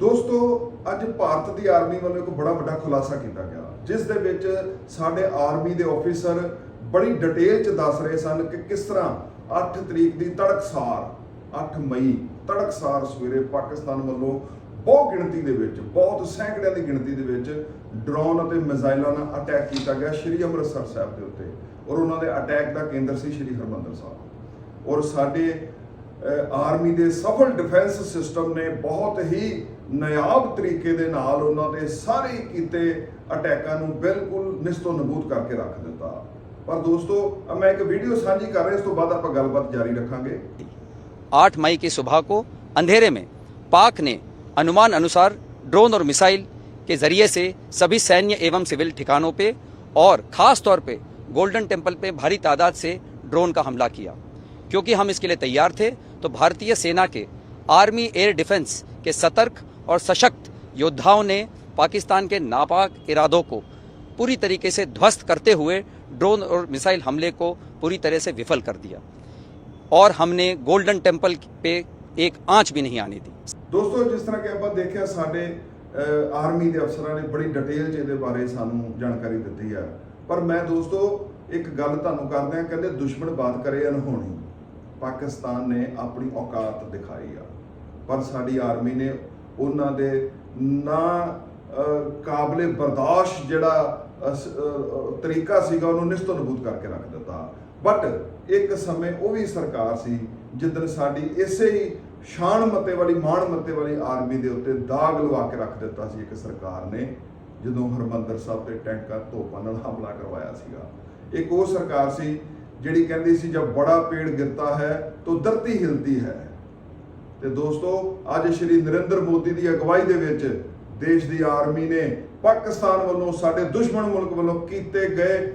ਦੋਸਤੋ, ਅੱਜ ਭਾਰਤ ਦੀ ਆਰਮੀ ਵੱਲੋਂ ਇੱਕ ਬੜਾ ਵੱਡਾ ਖੁਲਾਸਾ ਕੀਤਾ ਗਿਆ। ਜਿਸ ਦੇ ਵਿੱਚ ਸਾਡੇ ਆਰਮੀ ਦੇ ਆਫੀਸਰ ਬੜੀ ਡਿਟੇਲ ਚ ਦੱਸ ਰਹੇ ਸਨ ਕਿ ਕਿਸ ਤਰ੍ਹਾਂ 8 ਤਰੀਕ ਦੀ ਤੜਕਸਾਰ 8 ਮਈ ਤੜਕਸਾਰ ਸਵੇਰੇ ਪਾਕਿਸਤਾਨ ਵੱਲੋਂ ਬਹੁ ਗਿਣਤੀ ਦੇ ਵਿੱਚ, ਬਹੁਤ ਸੈਂਕੜਿਆਂ ਦੀ ਗਿਣਤੀ ਦੇ ਵਿੱਚ ਡਰੋਨ ਅਤੇ ਮਿਜ਼ਾਈਲਾਂ ਨਾਲ ਅਟੈਕ ਕੀਤਾ ਗਿਆ ਸ਼੍ਰੀ ਅੰਮ੍ਰਿਤਸਰ ਸਾਹਿਬ ਦੇ ਉੱਤੇ। ਔਰ ਉਹਨਾਂ ਦੇ ਅਟੈਕ ਦਾ ਕੇਂਦਰ ਸੀ ਸ਼੍ਰੀ ਹਰਮੰਦਰ ਸਾਹਿਬ। ਔਰ ਸਾਡੇ ਆਰਮੀ ਦੇ ਸਫਲ ਡਿਫੈਂਸ ਸਿਸਟਮ ਨੇ ਬਹੁਤ ਹੀ ਨਾਯਾਬ ਤਰੀਕੇ ਦੇ ਨਾਲ ਉਹਨਾਂ ਦੇ ਸਾਰੇ ਕੀਤੇ ਅਟੈਕਾਂ ਨੂੰ ਬਿਲਕੁਲ ਨਿਸਤੋ ਨਬੂਦ ਕਰਕੇ ਰੱਖ ਦਿੱਤਾ ਪਰ ਦੋਸਤੋ ਅਹ ਮੈਂ ਇੱਕ ਵੀਡੀਓ ਸਾਂਝੀ ਕਰ ਰਿਹਾ ਇਸ ਤੋਂ ਬਾਅਦ ਆਪਾਂ ਗੱਲਬਾਤ ਜਾਰੀ ਰੱਖਾਂਗੇ 8 मई की सुबह को अंधेरे में पाक ने अनुमान अनुसार ड्रोन और मिसाइल के जरिए से सभी सैन्य एवं सिविल ठिकानों पे और खास तौर पे गोल्डन टेम्पल पे भारी तादाद से ड्रोन का हमला किया क्योंकि हम इसके लिए तैयार थे तो भारतीय सेना के आर्मी एयर डिफेंस के सतर्क और सशक्त योद्धाओं ने पाकिस्तान के नापाक इरादों को पूरी तरीके से ध्वस्त करते हुए ड्रोन और मिसाइल हमले को पूरी तरह से विफल कर दिया और हमने गोल्डन टेम्पल पे एक आंच भी नहीं आने दी ਦੋਸਤੋ ਜਿਸ ਤਰ੍ਹਾਂ ਕਿ ਆਪਾਂ ਦੇਖਿਆ ਸਾਡੇ ਅਹ, ਆਰਮੀ ਦੇ ਅਫਸਰਾਂ ਨੇ ਬੜੀ ਡਿਟੇਲ ਚ ਇਹਦੇ ਬਾਰੇ ਸਾਨੂੰ ਜਾਣਕਾਰੀ ਦਿੱਤੀ ਹੈ ਪਰ ਮੈਂ ਦੋਸਤੋ ਇੱਕ ਗੱਲ ਤੁਹਾਨੂੰ ਕਰਦੇ ਆ ਕਹਿੰਦੇ ਦੁਸ਼ਮਣ ਬਾਤ ਕਰੇ ਅਨਹੋਣੀ ਪਾਕਿਸਤਾਨ ਨੇ ਆਪਣੀ ਔਕਾਤ ਦਿਖਾਈ ਆ। ਪਰ ਸਾਡੀ ਆਰਮੀ ਨੇ ਉਹਨਾਂ ਦੇ ਨਾ ਕਾਬਲੇ ਬਰਦਾਸ਼ਤ ਜਿਹੜਾ ਤਰੀਕਾ ਸੀਗਾ, ਉਹਨੂੰ ਨਿਸਤੋ ਨਬੂਦ ਕਰਕੇ ਰੱਖ ਦਿੱਤਾ। ਬਟ ਇੱਕ ਸਮੇਂ ਉਹ ਵੀ ਸਰਕਾਰ ਸੀ ਜਿੱਦਣ ਸਾਡੀ ਇਸੇ ਹੀ ਸ਼ਾਨ ਮਤੇ ਵਾਲੀ, ਮਾਣ ਮਤੇ ਵਾਲੀ ਆਰਮੀ ਦੇ ਉੱਤੇ ਦਾਗ ਲਵਾ ਕੇ ਰੱਖ ਦਿੱਤਾ ਸੀ ਇੱਕ ਸਰਕਾਰ ਨੇ, ਜਦੋਂ ਹਰਮੰਦਰ ਸਾਹਿਬ ਤੇ ਟੈਂਕਾਂ ਤੋਪਾਂ ਨਾਲ ਹਮਲਾ ਕਰਵਾਇਆ ਸੀਗਾ। ਇੱਕ ਉਹ ਸਰਕਾਰ ਸੀ ਜਿਹੜੀ ਕਹਿੰਦੀ ਸੀ ਜਦ ਬੜਾ ਪੇੜ ਗਿਰਤਾ ਹੈ, ਤਾਂ ਧਰਤੀ ਹਿਲਦੀ ਹੈ। ਤੇ ਦੋਸਤੋ, ਅੱਜ ਸ਼੍ਰੀ ਨਰਿੰਦਰ ਮੋਦੀ ਦੀ ਅਗਵਾਈ ਦੇ ਵਿੱਚ ਦੇਸ਼ ਦੀ ਆਰਮੀ ਨੇ ਪਾਕਿਸਤਾਨ ਵੱਲੋਂ ਸਾਡੇ ਦੁਸ਼ਮਣ ਮੁਲਕ ਵੱਲੋਂ ਕੀਤੇ ਗਏ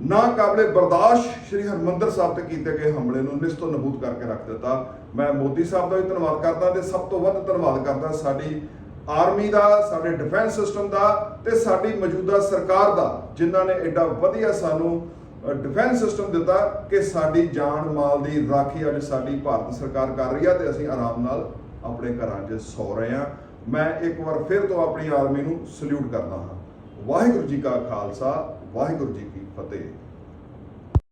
ਨਾ ਕਾਬਲੇ ਬਰਦਾਸ਼ਤ ਸ਼੍ਰੀ ਹਰਮੰਦਰ ਸਾਹਿਬ ਤੇ ਕੀਤੇ ਗਏ ਹਮਲੇ ਨੂੰ ਨਿਸਤੋ ਨਬੂਦ ਕਰਕੇ ਰੱਖ ਦਿੱਤਾ। ਮੈਂ ਮੋਦੀ ਸਾਹਿਬ ਦਾ ਵੀ ਧੰਨਵਾਦ ਕਰਦਾ ਤੇ ਸਭ ਤੋਂ ਵੱਧ ਧੰਨਵਾਦ ਕਰਦਾ ਸਾਡੀ ਆਰਮੀ ਦਾ, ਸਾਡੇ ਡਿਫੈਂਸ ਸਿਸਟਮ ਦਾ ਤੇ ਸਾਡੀ ਮੌਜੂਦਾ ਸਰਕਾਰ ਦਾ, ਜਿਨ੍ਹਾਂ ਨੇ ਐਡਾ ਵਧੀਆ ਸਾਨੂੰ ਡਿਫੈਂਸ ਸਿਸਟਮ ਦਿੱਤਾ ਕਿ ਸਾਡੀ ਜਾਨ ਮਾਲ ਦੀ ਰਾਖੀ ਅੱਜ ਸਾਡੀ ਭਾਰਤ ਸਰਕਾਰ ਕਰ ਰਹੀ ਆ ਤੇ ਅਸੀਂ ਆਰਾਮ ਨਾਲ ਆਪਣੇ ਘਰਾਂ 'ਚ ਸੌ ਰਹੇ ਹਾਂ ਮੈਂ ਇੱਕ ਵਾਰ ਫਿਰ ਤੋਂ ਆਪਣੀ ਆਰਮੀ ਨੂੰ ਸਲੂਟ ਕਰਦਾ ਹਾਂ। ਵਾਹਿਗੁਰੂ ਜੀ ਕਾ ਖਾਲਸਾ, ਵਾਹਿਗੁਰੂ ਜੀ ਕੀ ਫਤਿਹ।